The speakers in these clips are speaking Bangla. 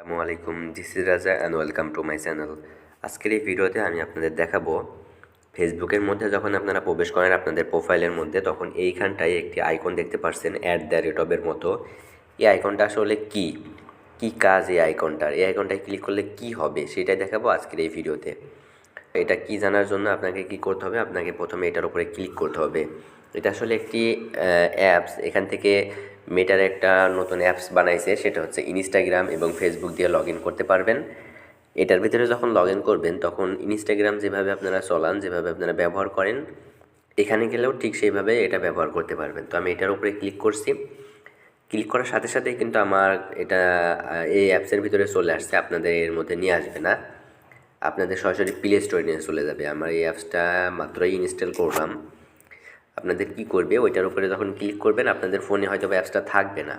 আসসালামু আলাইকুম this is Raja and welcome to my channel আজকের এই ভিডিওতে আমি আপনাদের দেখাবো, ফেসবুকের মধ্যে যখন আপনারা প্রবেশ করেন আপনাদের প্রোফাইলের মধ্যে, তখন এইখানটায় একটি আইকন দেখতে পাচ্ছেন অ্যাট দ্য রেট মতো। এই আইকনটা আসলে কি? কি কাজ এই আইকনটার এই আইকনটায় ক্লিক করলে কি হবে? সেটাই দেখাবো আজকের এই ভিডিওতে। এটা কি জানার জন্য আপনাকে কি করতে হবে? আপনাকে প্রথমে এটার উপরে ক্লিক করতে হবে। এটা আসলে একটি অ্যাপস এখান থেকে মেটার একটা নতুন অ্যাপস বানাইছে, সেটা হচ্ছে ইনস্টাগ্রাম এবং ফেসবুক দিয়ে লগ করতে পারবেন। এটার ভিতরে যখন লগ করবেন, তখন ইনস্টাগ্রাম যেভাবে আপনারা চলান, যেভাবে আপনারা ব্যবহার করেন, এখানে গেলেও ঠিক সেইভাবে এটা ব্যবহার করতে পারবেন। তো আমি এটার উপরে ক্লিক করছি। ক্লিক করার সাথে সাথেই কিন্তু আমার এটা এই অ্যাপসের ভিতরে চলে আসছে, আপনাদের এর মধ্যে নিয়ে আসবে না। আপনাদের সরাসরি প্লে স্টোরে নিয়ে চলে যাবে। আমার এই অ্যাপসটা মাত্রই ইনস্টল করলাম। আপনাদের কি করবে? ওইটার উপরে যখন ক্লিক করবেন, আপনাদের ফোনে হয়তো অ্যাপসটা থাকবে না।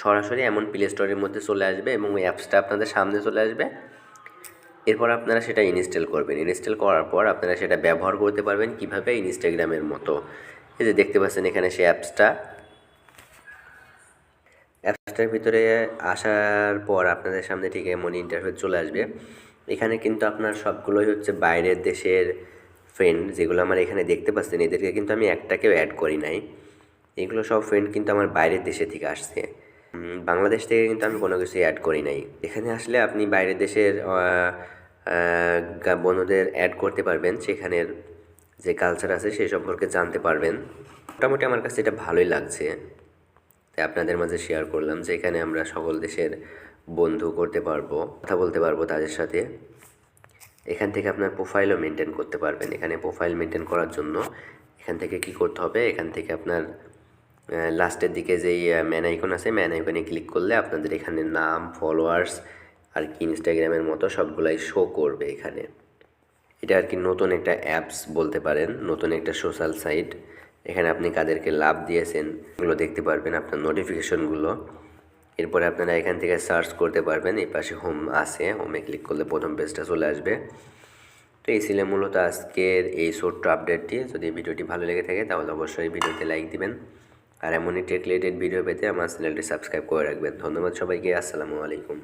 সরাসরি এমন প্লে স্টোরের মধ্যে চলে আসবে এবং ওই অ্যাপসটা আপনাদের সামনে চলে আসবে। এরপর আপনারা সেটা ইনস্টল করবেন। ইনস্টল করার পর আপনারা সেটা ব্যবহার করতে পারবেন কীভাবে? ইনস্টাগ্রামের মতো। এই যে দেখতে পাচ্ছেন এখানে সেই অ্যাপসটা অ্যাপসটার ভিতরে আসার পর আপনাদের সামনে ঠিক এমন ইন্টারফেস চলে আসবে। এখানে কিন্তু আপনার সবগুলোই হচ্ছে বাইরের দেশের ফ্রেন্ড যেগুলো আমার এখানে দেখতে পাচ্ছেন, এদেরকে কিন্তু আমি একটাকেও অ্যাড করি নাই। এগুলো সব ফ্রেন্ড কিন্তু আমার বাইরের দেশে থেকে আসছে। বাংলাদেশ থেকে কিন্তু আমি কোনো কিছু অ্যাড করি নাই। এখানে আসলে আপনি বাইরের দেশের বন্ধুদের অ্যাড করতে পারবেন। সেখানের যে কালচার আছে সেই সম্পর্কে জানতে পারবেন। মোটামুটি আমার কাছে এটা ভালোই লাগছে। তাই আপনাদের মাঝে শেয়ার করলাম যে এখানে আমরা সকল দেশের বন্ধু করতে পারব, কথা বলতে পারব তাদের সাথে। এখান থেকে আপনার প্রোফাইলও মেনটেন করতে পারবেন। এখানে প্রোফাইল মেনটেন করার জন্য এখান থেকে কি করতে হবে? এখান থেকে আপনার লাস্টের দিকে যেই ম্যান আইকন আছে ম্যান আইকনে ক্লিক করলে আপনাদের এখানে নাম ফলোয়ার্স আর কি ইনস্টাগ্রামের মতো সবগুলাই শো করবে এখানে। এটা আর কি নতুন একটা অ্যাপস বলতে পারেন, নতুন একটা সোশ্যাল সাইট এখানে আপনি কাদেরকে লাভ দিয়েছেন, এগুলো দেখতে পারবেন আপনার নোটিফিকেশনগুলো এরপরে আপনারা এখান থেকে সার্চ করতে পারবেন, এই পাশে হোম আছে হোমে ক্লিক করলে প্রথম পেজটা চলে আসবে। তো এই ছিল মূলত আজকের এই ছোট্ট আপডেটটি যদি ভিডিওটি ভালো লেগে থাকে, তাহলে অবশ্যই ভিডিওতে লাইক দিবেন। আর এমনই টেক রিলেটেড ভিডিও পেতে আমার চ্যানেলটি সাবস্ক্রাইব করে রাখবেন। ধন্যবাদ সবাইকে, আসসালামু আলাইকুম।